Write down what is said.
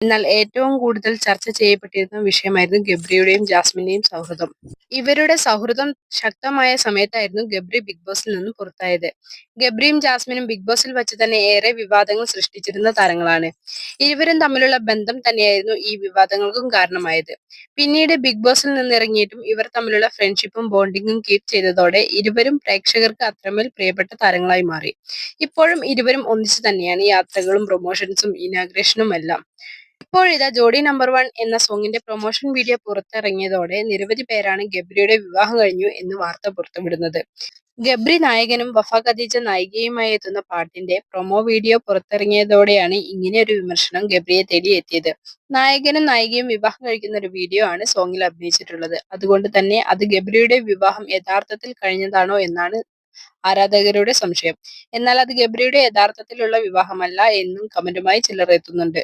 എന്നാൽ ഏറ്റവും കൂടുതൽ ചർച്ച ചെയ്യപ്പെട്ടിരുന്ന വിഷയമായിരുന്നു ഗബ്രിയുടെയും ജാസ്മിന്റെയും സൗഹൃദം. ഇവരുടെ സൗഹൃദം ശക്തമായ സമയത്തായിരുന്നു ഗബ്രി ബിഗ് ബോസിൽ നിന്നും പുറത്തായത്. ഗബ്രിയും ജാസ്മിനും ബിഗ് ബോസിൽ വെച്ച് തന്നെ ഏറെ വിവാദങ്ങൾ സൃഷ്ടിച്ചിരുന്ന താരങ്ങളാണ്. ഇരുവരും തമ്മിലുള്ള ബന്ധം തന്നെയായിരുന്നു ഈ വിവാദങ്ങൾക്കും കാരണമായത്. പിന്നീട് ബിഗ് ബോസിൽ നിന്നിറങ്ങിയിട്ടും ഇവർ തമ്മിലുള്ള ഫ്രണ്ട്ഷിപ്പും ബോണ്ടിങ്ങും കീപ്പ് ചെയ്തതോടെ ഇരുവരും പ്രേക്ഷകർക്ക് അത്രമേൽ പ്രിയപ്പെട്ട താരങ്ങളായി മാറി. ഇപ്പോഴും ഇരുവരും ഒന്നിച്ചു തന്നെയാണ് യാത്രകളും പ്രൊമോഷൻസും ഇനാഗ്രേഷനും എല്ലാം ഇപ്പോഴിതാ ജോഡി നമ്പർ വൺ എന്ന സോങ്ങിന്റെ പ്രൊമോഷൻ വീഡിയോ പുറത്തിറങ്ങിയതോടെ നിരവധി പേരാണ് ഗബ്രിയുടെ വിവാഹം കഴിഞ്ഞു എന്ന് വാർത്ത പുറത്തുവിടുന്നത്. ഗബ്രി നായകനും വഫ ഖദീജ നായികയുമായി എത്തുന്ന പാട്ടിന്റെ പ്രൊമോ വീഡിയോ പുറത്തിറങ്ങിയതോടെയാണ് ഇങ്ങനെ ഒരു വിമർശനം ഗബ്രിയെ തേടി എത്തിയത് നായകനും നായികയും വിവാഹം കഴിക്കുന്ന ഒരു വീഡിയോ ആണ് സോങ്ങിൽ അഭിനയിച്ചിട്ടുള്ളത്. അതുകൊണ്ട് തന്നെ അത് ഗബ്രിയുടെ വിവാഹം യഥാർത്ഥത്തിൽ കഴിഞ്ഞതാണോ എന്നാണ് ആരാധകരുടെ സംശയം. എന്നാൽ അത് ഗബ്രിയുടെ യഥാർത്ഥത്തിലുള്ള വിവാഹമല്ല എന്നും കമന്റുമായി ചിലർ എത്തുന്നുണ്ട്.